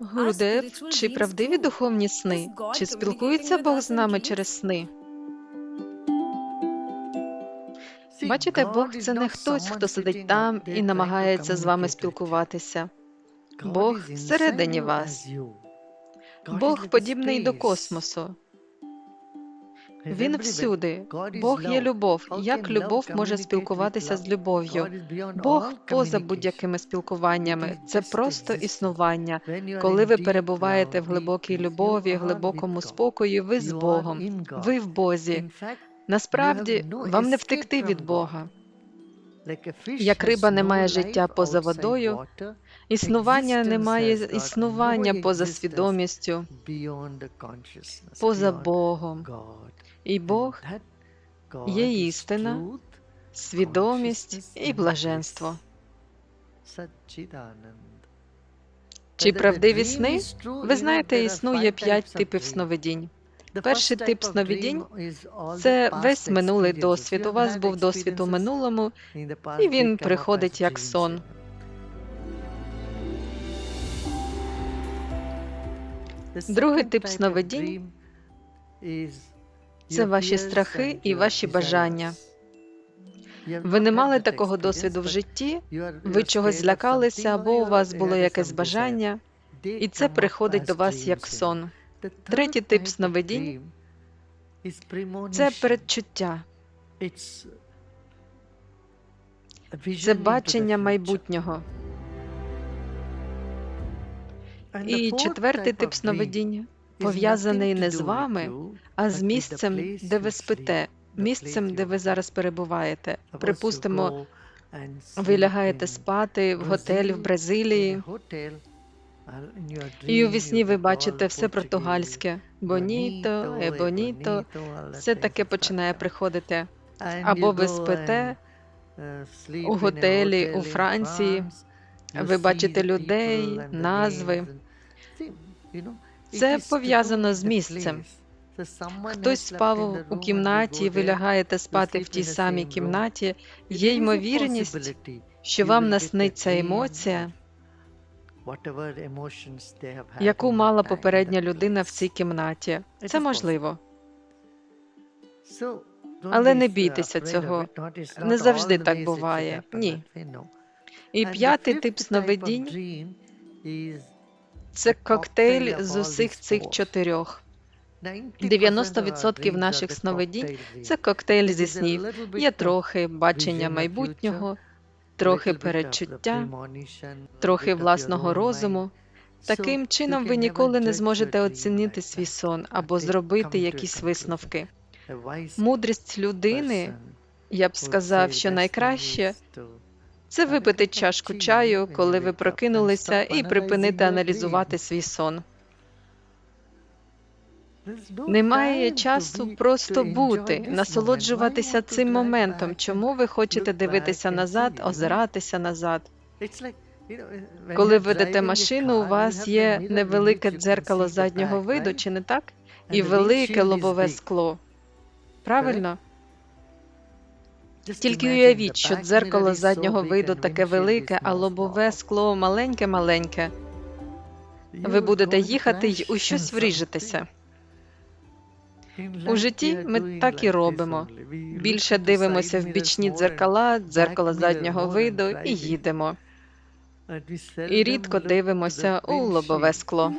Гурудев, чи правдиві духовні сни? Чи спілкується Бог з нами через сни? Бачите, Бог це не хтось, хто сидить там і намагається з вами спілкуватися. Бог всередині вас. Бог подібний до космосу. Він всюди. Бог є любов. Як любов може спілкуватися з любов'ю? Бог поза будь-якими спілкуваннями. Це просто існування. Коли ви перебуваєте в глибокій любові, глибокому спокої, ви з Богом. Ви в Бозі. Насправді вам не втекти від Бога. Як риба не має життя поза водою, Існування немає існування поза свідомістю, поза Богом. І Бог є істина, свідомість і блаженство. Чи правдиві сни? Ви знаєте, існує п'ять типів сновидінь. Перший тип сновидінь це весь минулий досвід. У вас був досвід у минулому, і він приходить як сон. Другий тип сновидінь це ваші страхи і ваші бажання. Ви не мали такого досвіду в житті, ви чогось злякалися, або у вас було якесь бажання, і це приходить до вас як сон. Третій тип сновидінь Це передчуття, це бачення майбутнього. І четвертий тип сновидіння пов'язаний не з вами, а з місцем, де ви спите, місцем, де ви зараз перебуваєте. Припустимо, ви лягаєте спати в готель в Бразилії, і у вісні ви бачите все португальське. Боніто, ебоніто, все таке починає приходити. Або ви спите у готелі у Франції, ви бачите людей, назви. Це пов'язано з місцем. Хтось спав у кімнаті, ви лягаєте спати в тій самій кімнаті. Є ймовірність, що вам насниться емоція, яку мала попередня людина в цій кімнаті. Це можливо. Але не бійтеся цього. Не завжди так буває. Ні. І п'ятий тип сновидінь це коктейль з усіх цих чотирьох. 90% наших сновидінь це коктейль зі снів. Є трохи бачення майбутнього, трохи передчуття, трохи власного розуму. Таким чином, ви ніколи не зможете оцінити свій сон або зробити якісь висновки. Мудрість людини, я б сказав, що найкраще це випити чашку чаю, коли ви прокинулися, і припинити аналізувати свій сон. Немає часу просто бути, насолоджуватися цим моментом. Чому ви хочете дивитися назад, озиратися назад? Коли ведете машину, у вас є невелике дзеркало заднього виду, чи не так? І велике лобове скло. Правильно? Тільки уявіть, що дзеркало заднього виду таке велике, а лобове скло маленьке-маленьке. Ви будете їхати й у щось вріжетеся. У житті ми так і робимо. Більше дивимося в бічні дзеркала, дзеркало заднього виду і їдемо. І рідко дивимося у лобове скло.